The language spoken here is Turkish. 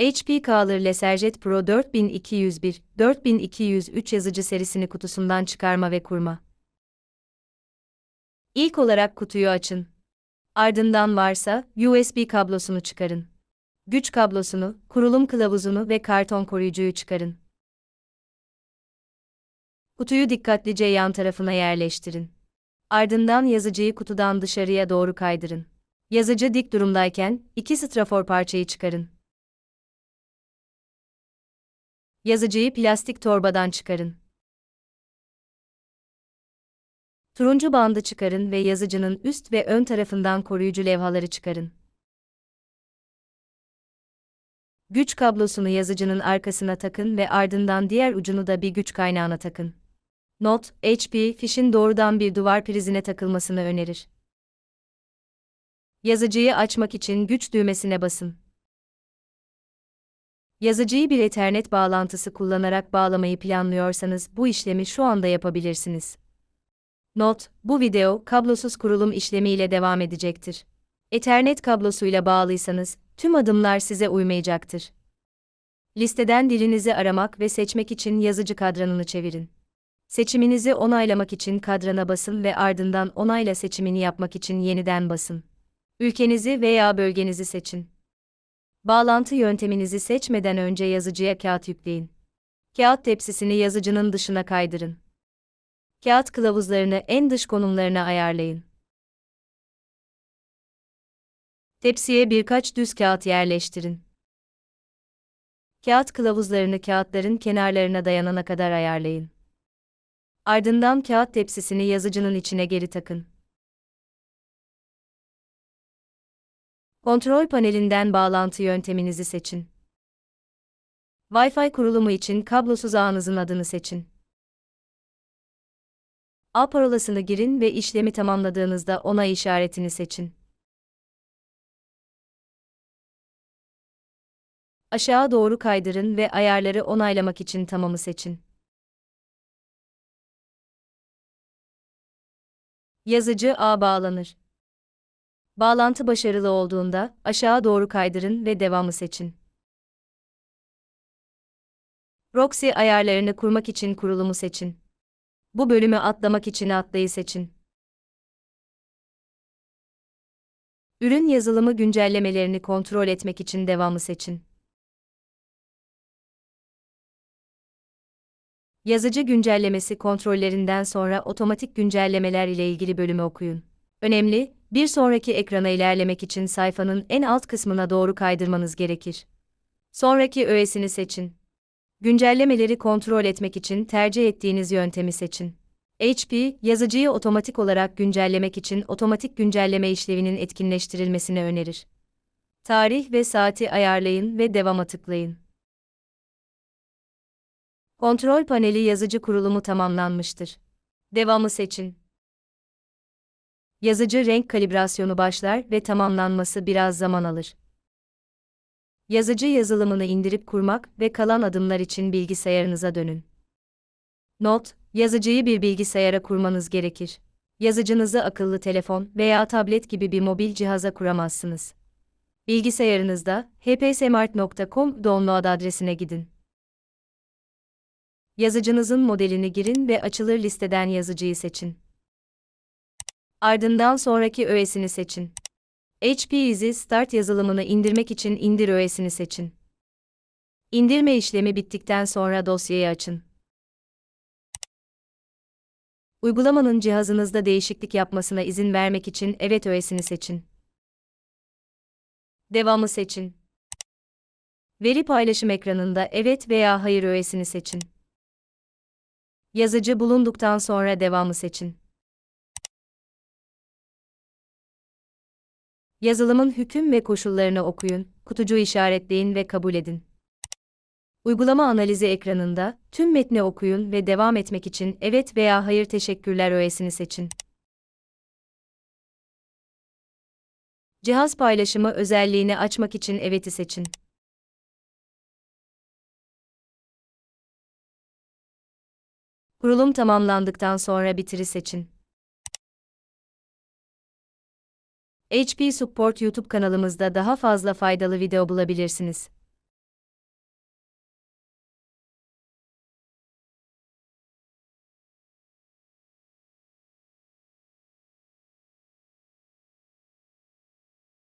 HP Color Laserjet Pro 4201, 4203 yazıcı serisini kutusundan çıkarma ve kurma. İlk olarak kutuyu açın. Ardından varsa USB kablosunu çıkarın. Güç kablosunu, kurulum kılavuzunu ve karton koruyucuyu çıkarın. Kutuyu dikkatlice yan tarafına yerleştirin. Ardından yazıcıyı kutudan dışarıya doğru kaydırın. Yazıcı dik durumdayken iki strafor parçayı çıkarın. Yazıcıyı plastik torbadan çıkarın. Turuncu bandı çıkarın ve yazıcının üst ve ön tarafından koruyucu levhaları çıkarın. Güç kablosunu yazıcının arkasına takın ve ardından diğer ucunu da bir güç kaynağına takın. Not: HP, fişin doğrudan bir duvar prizine takılmasını önerir. Yazıcıyı açmak için güç düğmesine basın. Yazıcıyı bir Ethernet bağlantısı kullanarak bağlamayı planlıyorsanız bu işlemi şu anda yapabilirsiniz. Not: Bu video kablosuz kurulum işlemiyle devam edecektir. Ethernet kablosuyla bağlıysanız tüm adımlar size uymayacaktır. Listeden dilinizi aramak ve seçmek için yazıcı kadranını çevirin. Seçiminizi onaylamak için kadrana basın ve ardından onayla seçimini yapmak için yeniden basın. Ülkenizi veya bölgenizi seçin. Bağlantı yönteminizi seçmeden önce yazıcıya kağıt yükleyin. Kağıt tepsisini yazıcının dışına kaydırın. Kağıt kılavuzlarını en dış konumlarına ayarlayın. Tepsiye birkaç düz kağıt yerleştirin. Kağıt kılavuzlarını kağıtların kenarlarına dayanana kadar ayarlayın. Ardından kağıt tepsisini yazıcının içine geri takın. Kontrol panelinden bağlantı yönteminizi seçin. Wi-Fi kurulumu için kablosuz ağınızın adını seçin. Ağ parolasını girin ve işlemi tamamladığınızda onay işaretini seçin. Aşağı doğru kaydırın ve ayarları onaylamak için tamamı seçin. Yazıcı ağ bağlanır. Bağlantı başarılı olduğunda aşağı doğru kaydırın ve devamı seçin. Proxy ayarlarını kurmak için kurulumu seçin. Bu bölümü atlamak için atlayı seçin. Ürün yazılımı güncellemelerini kontrol etmek için devamı seçin. Yazıcı güncellemesi kontrollerinden sonra otomatik güncellemeler ile ilgili bölümü okuyun. Önemli, bir sonraki ekrana ilerlemek için sayfanın en alt kısmına doğru kaydırmanız gerekir. Sonraki öğesini seçin. Güncellemeleri kontrol etmek için tercih ettiğiniz yöntemi seçin. HP, yazıcıyı otomatik olarak güncellemek için otomatik güncelleme işlevinin etkinleştirilmesini önerir. Tarih ve saati ayarlayın ve devama tıklayın. Kontrol paneli yazıcı kurulumu tamamlanmıştır. Devamı seçin. Yazıcı renk kalibrasyonu başlar ve tamamlanması biraz zaman alır. Yazıcı yazılımını indirip kurmak ve kalan adımlar için bilgisayarınıza dönün. Not: Yazıcıyı bir bilgisayara kurmanız gerekir. Yazıcınızı akıllı telefon veya tablet gibi bir mobil cihaza kuramazsınız. Bilgisayarınızda hpsmart.com download adresine gidin. Yazıcınızın modelini girin ve açılır listeden yazıcıyı seçin. Ardından sonraki öğesini seçin. HP Easy Start yazılımını indirmek için indir öğesini seçin. İndirme işlemi bittikten sonra dosyayı açın. Uygulamanın cihazınızda değişiklik yapmasına izin vermek için evet öğesini seçin. Devamı seçin. Veri paylaşım ekranında evet veya hayır öğesini seçin. Yazıcı bulunduktan sonra devamı seçin. Yazılımın hüküm ve koşullarını okuyun, kutucuğu işaretleyin ve kabul edin. Uygulama analizi ekranında tüm metni okuyun ve devam etmek için evet veya hayır teşekkürler öğesini seçin. Cihaz paylaşımı özelliğini açmak için evet'i seçin. Kurulum tamamlandıktan sonra bitiri seçin. HP Support YouTube kanalımızda daha fazla faydalı video bulabilirsiniz.